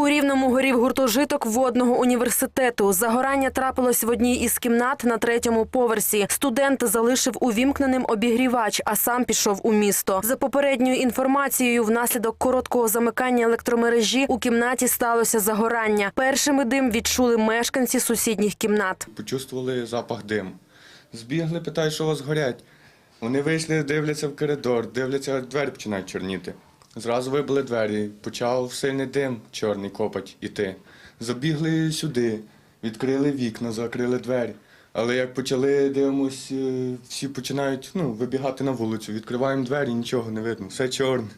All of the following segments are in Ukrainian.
У рівному горів гуртожиток водного університету. Загорання трапилось в одній із кімнат на третьому поверсі. Студент залишив увімкненим обігрівач, а сам пішов у місто. За попередньою інформацією, внаслідок короткого замикання електромережі у кімнаті сталося загорання. Першими дим відчули мешканці сусідніх кімнат. Почувствували запах диму. Збігли, питають, що у вас горять. Вони вийшли, дивляться в коридор, дивляться, двері починають чорніти. Зразу вибили двері, почав сильний дим чорний копать іти. Забігли сюди, відкрили вікна, закрили двері. Але як почали дивимось, е, всі починають ну, вибігати на вулицю. Відкриваємо двері, нічого не видно, все чорне.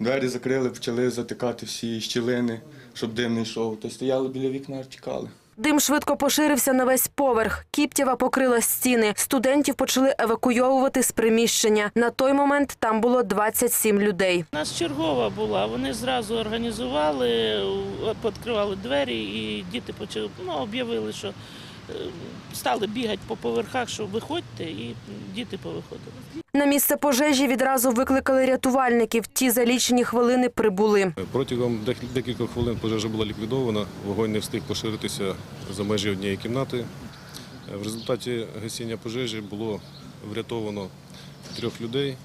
Двері закрили, почали затикати всі щілини, щоб дим не йшов. То стояли біля вікна, чекали. Дим швидко поширився на весь поверх. Кіптєва покрила стіни. Студентів почали евакуйовувати з приміщення. На той момент там було 27 людей. У нас чергова була. Вони зразу організували, відкривали двері, і діти почали ну, об'явили, що стали бігати по поверхах, що виходьте, і діти повиходили. На місце пожежі відразу викликали рятувальників. Ті за лічені хвилини прибули. Протягом декількох хвилин пожежа була ліквідована, вогонь не встиг поширитися за межі однієї кімнати. В результаті гасіння пожежі було врятовано трьох людей.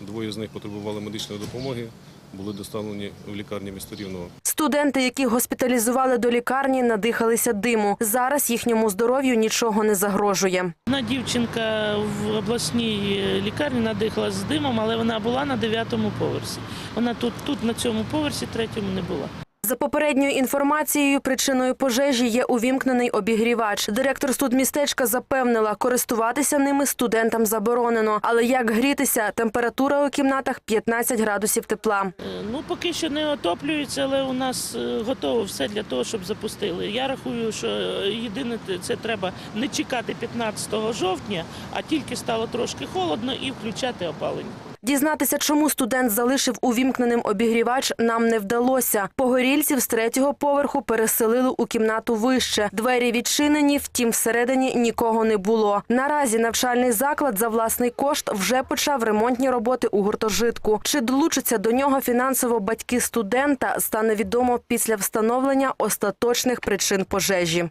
Двоє з них потребували медичної допомоги, були доставлені в лікарні міста Рівного. Студенти, яких госпіталізували до лікарні, надихалися диму. Зараз їхньому здоров'ю нічого не загрожує. Одна дівчинка в обласній лікарні надихалася з димом, але вона була на дев'ятому поверсі. Вона тут, тут на цьому поверсі, третьому не була. За попередньою інформацією, причиною пожежі є увімкнений обігрівач. Директор студмістечка запевнила, користуватися ними студентам заборонено. Але як грітися? Температура у кімнатах 15 градусів тепла. Ну, поки що не отоплюється, але у нас е, готово все для того, щоб запустили. Я рахую, що єдине це треба не чекати 15 жовтня, а тільки стало трошки холодно і включати опалення. Дізнатися, чому студент залишив увімкненим обігрівач, нам не вдалося. Погорільців з третього поверху переселили у кімнату вище. Двері відчинені, втім, всередині нікого не було. Наразі навчальний заклад за власний кошт вже почав ремонтні роботи у гуртожитку. Чи долучаться до нього фінансово батьки студента, стане відомо після встановлення остаточних причин пожежі.